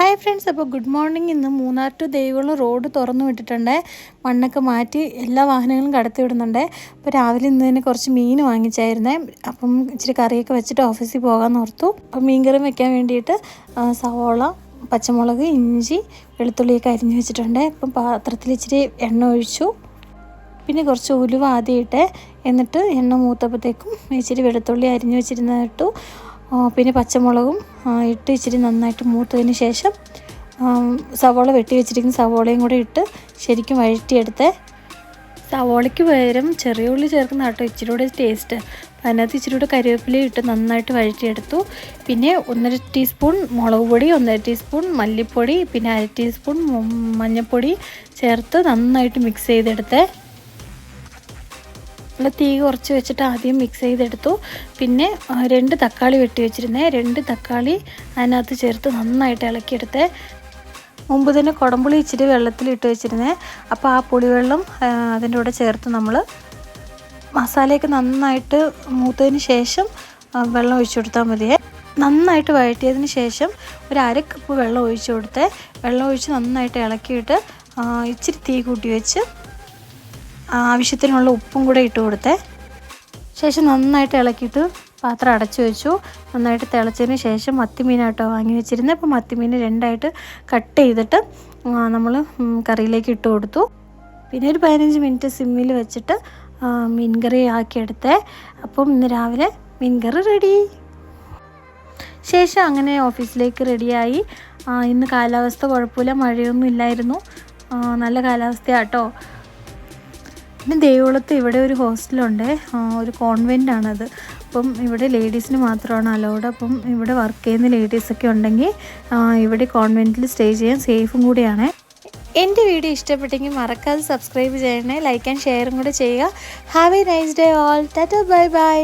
Hi friends അപ്പോൾ good morning. ഇന്ന് Munnar to Devikulam road തുറന്നു വിട്ടിട്ടുണ്ട്. മണ്ണൊക്കെ മാറ്റി എല്ലാ വാഹനങ്ങളും കടത്തി വിടുന്നുണ്ട്. അപ്പോൾ രാവിലെ ഇന്ന് തന്നെ കുറച്ച് മീൻ വാങ്ങിച്ചായിരുന്നേ. അപ്പം ഇച്ചിരി കറിയൊക്കെ വെച്ചിട്ട് ഓഫീസിൽ പോകാമെന്ന് ഓർത്തു. അപ്പം മീൻകറി വെക്കാൻ വേണ്ടിയിട്ട് സവോള പച്ചമുളക് ഇഞ്ചി വെളുത്തുള്ളിയൊക്കെ അരിഞ്ഞു വെച്ചിട്ടുണ്ട്. അപ്പം പാത്രത്തിൽ ഇച്ചിരി എണ്ണ ഒഴിച്ചു. പിന്നെ കുറച്ച് ഉലുവ ആദ്യം എന്നിട്ട് എണ്ണ മൂത്തപ്പോഴത്തേക്കും ഇച്ചിരി വെളുത്തുള്ളി അരിഞ്ഞു വെച്ചിരുന്ന ഇട്ടു ആ, പിന്നെ പച്ചമുളകും ഇട്ട് ഇച്ചിരി നന്നായിട്ട് മൂത്തതിന് ശേഷം സവോള വെട്ടി വെച്ചിരിക്കുന്ന സവോളയും കൂടെ ഇട്ട് ശരിക്കും വഴറ്റിയെടുത്ത്. സവോളയ്ക്ക് പകരം ചെറിയ ഉള്ളി ചേർക്കുന്ന കേട്ടോ ഇച്ചിരി കൂടെ ടേസ്റ്റ് അതിനകത്ത് ഇച്ചിരി കൂടെ കരിവേപ്പില ഇട്ട് നന്നായിട്ട് വഴറ്റിയെടുത്തു. പിന്നെ ഒന്നര ടീസ്പൂൺ മുളക് പൊടി ഒന്നര ടീസ്പൂൺ മല്ലിപ്പൊടി പിന്നെ അര ടീസ്പൂൺ മഞ്ഞൾപ്പൊടി ചേർത്ത് നന്നായിട്ട് മിക്സ് ചെയ്തെടുത്തേ. നമ്മൾ തീ കുറച്ച് വെച്ചിട്ട് ആദ്യം മിക്സ് ചെയ്തെടുത്തു. പിന്നെ രണ്ട് തക്കാളി വെട്ടി വെച്ചിരുന്നേ. രണ്ട് തക്കാളി അതിനകത്ത് ചേർത്ത് നന്നായിട്ട് ഇളക്കിയെടുത്തേ. മുമ്പ് തന്നെ കുടംപുളി ഇച്ചിരി വെള്ളത്തിലിട്ട് വെച്ചിരുന്നേ. അപ്പോൾ ആ പുളിവെള്ളം അതിന്റെ കൂടെ ചേർത്ത് നമ്മൾ മസാലയൊക്കെ നന്നായിട്ട് മൂത്തതിന് ശേഷം വെള്ളം ഒഴിച്ചു കൊടുത്താൽ മതിയേ. നന്നായിട്ട് വഴറ്റിയതിന് ശേഷം ഒരു അര കപ്പ് വെള്ളം ഒഴിച്ചു കൊടുത്തേ. വെള്ളം ഒഴിച്ച് നന്നായിട്ട് ഇളക്കിയിട്ട് ഇച്ചിരി തീ കൂട്ടി വെച്ച് ആവശ്യത്തിനുള്ള ഉപ്പും കൂടെ ഇട്ട് കൊടുത്തേ. ശേഷം നന്നായിട്ട് ഇളക്കിയിട്ട് പാത്രം അടച്ചു വെച്ചു. നന്നായിട്ട് തിളച്ചതിന് ശേഷം മത്തിമീനാട്ടോ വാങ്ങി വെച്ചിരുന്നത് അപ്പോൾ മത്തിമീൻ രണ്ടായിട്ട് കട്ട് ചെയ്തിട്ട് നമ്മൾ കറിയിലേക്ക് ഇട്ട് കൊടുത്തു. പിന്നെ ഒരു പതിനഞ്ച് മിനിറ്റ് സിമ്മിൽ വെച്ചിട്ട് ആ, മീൻകറി ആക്കിയെടുത്തേ അപ്പം ഇന്ന് രാവിലെ മീൻകറി റെഡി. ശേഷം അങ്ങനെ ഓഫീസിലേക്ക് റെഡിയായി. ഇന്ന് കാലാവസ്ഥ കുഴപ്പമില്ല മഴയൊന്നും ഇല്ലായിരുന്നു. നല്ല കാലാവസ്ഥയാട്ടോ. പിന്നെ ദേവുളത്ത് ഇവിടെ ഒരു ഹോസ്റ്റലുണ്ട്. ഒരു കോൺവെന്റ് ആണത്. അപ്പം ഇവിടെ ലേഡീസിന് മാത്രമാണ് അലൗഡ് അപ്പം ഇവിടെ വർക്ക് ചെയ്യുന്ന ലേഡീസൊക്കെ ഉണ്ടെങ്കിൽ ഇവിടെ കോൺവെന്റിൽ സ്റ്റേ ചെയ്യാൻ സേഫും കൂടിയാണ്. എന്റെ വീഡിയോ ഇഷ്ടപ്പെട്ടെങ്കിൽ മറക്കാതെ സബ്സ്ക്രൈബ് ചെയ്യണേ ലൈക്ക് ആൻഡ് ഷെയറും കൂടെ ചെയ്യുക. Have a nice day all Tata bye by